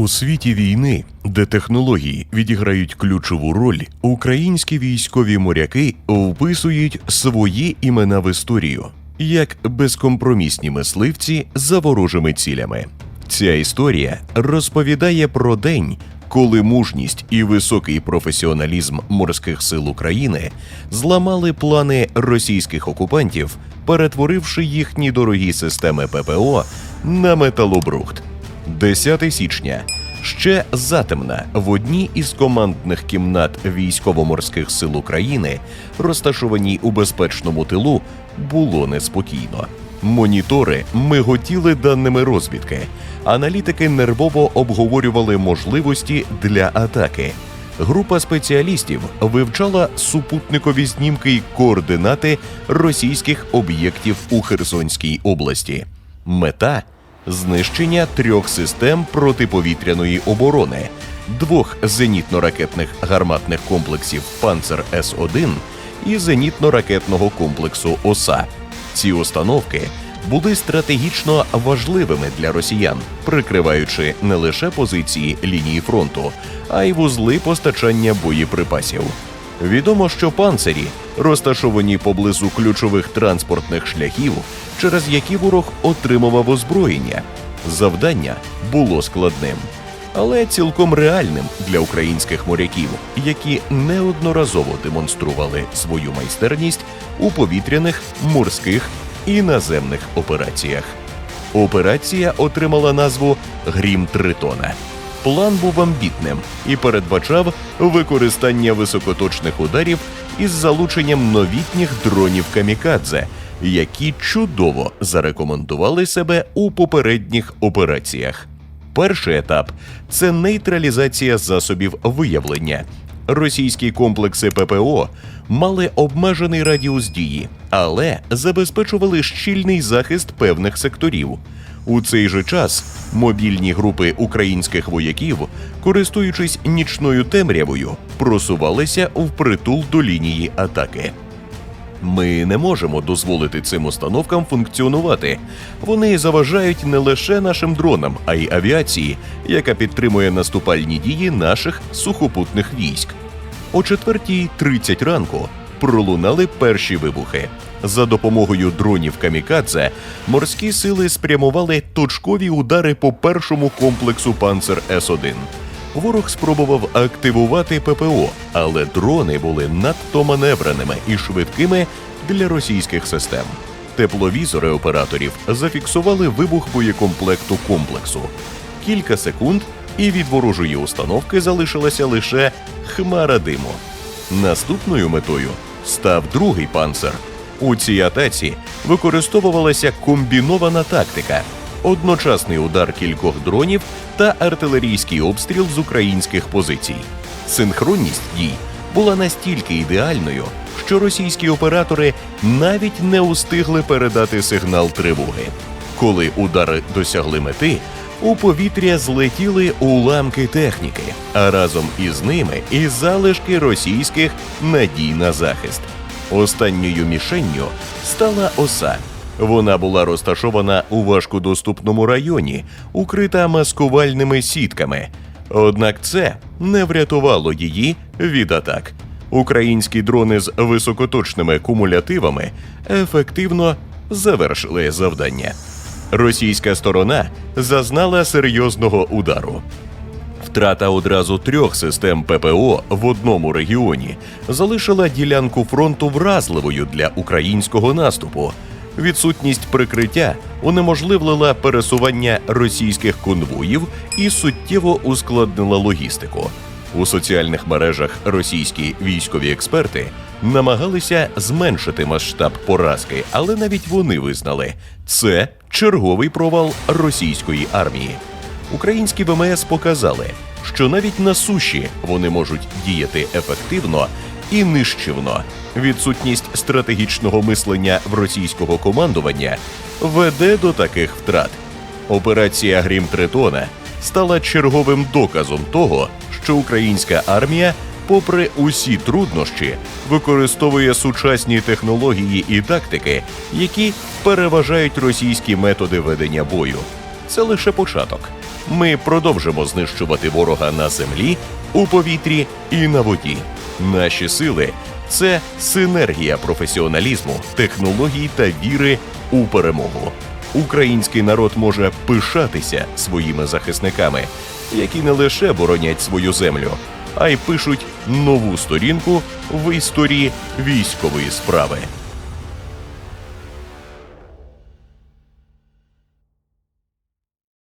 У світі війни, де технології відіграють ключову роль, українські військові моряки вписують свої імена в історію як безкомпромісні мисливці за ворожими цілями. Ця історія розповідає про день, коли мужність і високий професіоналізм морських сил України зламали плани російських окупантів, перетворивши їхні дорогі системи ППО на металобрухт. 10 січня. Ще затемна в одній із командних кімнат військово-морських сил України, розташованій у безпечному тилу, було неспокійно. Монітори миготіли даними розвідки. Аналітики нервово обговорювали можливості для атаки. Група спеціалістів вивчала супутникові знімки й координати російських об'єктів у Херсонській області. Мета знищення трьох систем протиповітряної оборони, двох зенітно-ракетних гарматних комплексів Панцер С-1 і зенітно-ракетного комплексу ОСА. Ці установки були стратегічно важливими для росіян, прикриваючи не лише позиції лінії фронту, а й вузли постачання боєприпасів. Відомо, що панцирі розташовані поблизу ключових транспортних шляхів, через які ворог отримував озброєння. Завдання було складним, але цілком реальним для українських моряків, які неодноразово демонстрували свою майстерність у повітряних, морських і наземних операціях. Операція отримала назву Грім Тритона. План був амбітним і передбачав використання високоточних ударів із залученням новітніх дронів камікадзе, які чудово зарекомендували себе у попередніх операціях. Перший етап це нейтралізація засобів виявлення. Російські комплекси ППО мали обмежений радіус дії, але забезпечували щільний захист певних секторів. У цей же час мобільні групи українських вояків, користуючись нічною темрявою, просувалися впритул до лінії атаки. Ми не можемо дозволити цим установкам функціонувати. Вони заважають не лише нашим дронам, а й авіації, яка підтримує наступальні дії наших сухопутних військ. О 4.30 ранку пролунали перші вибухи. За допомогою дронів камікадзе морські сили спрямували точкові удари по першому комплексу Панцер С-1. Ворог спробував активувати ППО, але дрони були надто маневреними і швидкими для російських систем. Тепловізори операторів зафіксували вибух боєкомплекту комплексу. Кілька секунд, і від ворожої установки залишилася лише хмара диму. Наступною метою став другий панцер. У цій атаці використовувалася комбінована тактика: одночасний удар кількох дронів та артилерійський обстріл з українських позицій. Синхронність дій була настільки ідеальною, що російські оператори навіть не устигли передати сигнал тривоги. Коли удари досягли мети, у повітря злетіли уламки техніки, а разом із ними і залишки російських надій на захист. Останньою мішенню стала оса. Вона була розташована у важкодоступному районі, укрита маскувальними сітками. Однак це не врятувало її від атак. Українські дрони з високоточними кумулятивами ефективно завершили завдання. Російська сторона зазнала серйозного удару. Втрата одразу трьох систем ППО в одному регіоні залишила ділянку фронту вразливою для українського наступу. Відсутність прикриття унеможливила пересування російських конвоїв і суттєво ускладнила логістику. У соціальних мережах російські військові експерти намагалися зменшити масштаб поразки, але навіть вони визнали це черговий провал російської армії. Українські ВМС показали, що навіть на суші вони можуть діяти ефективно і нищівно. Відсутність стратегічного мислення в російського командування веде до таких втрат. Операція Грім Тритона стала черговим доказом того, що українська армія, попри усі труднощі, використовує сучасні технології і тактики, які переважають російські методи ведення бою. Це лише початок. Ми продовжимо знищувати ворога на землі, у повітрі і на воді. Наші сили це синергія професіоналізму, технологій та віри у перемогу. Український народ може пишатися своїми захисниками, які не лише боронять свою землю, а й пишуть нову сторінку в історії військової справи.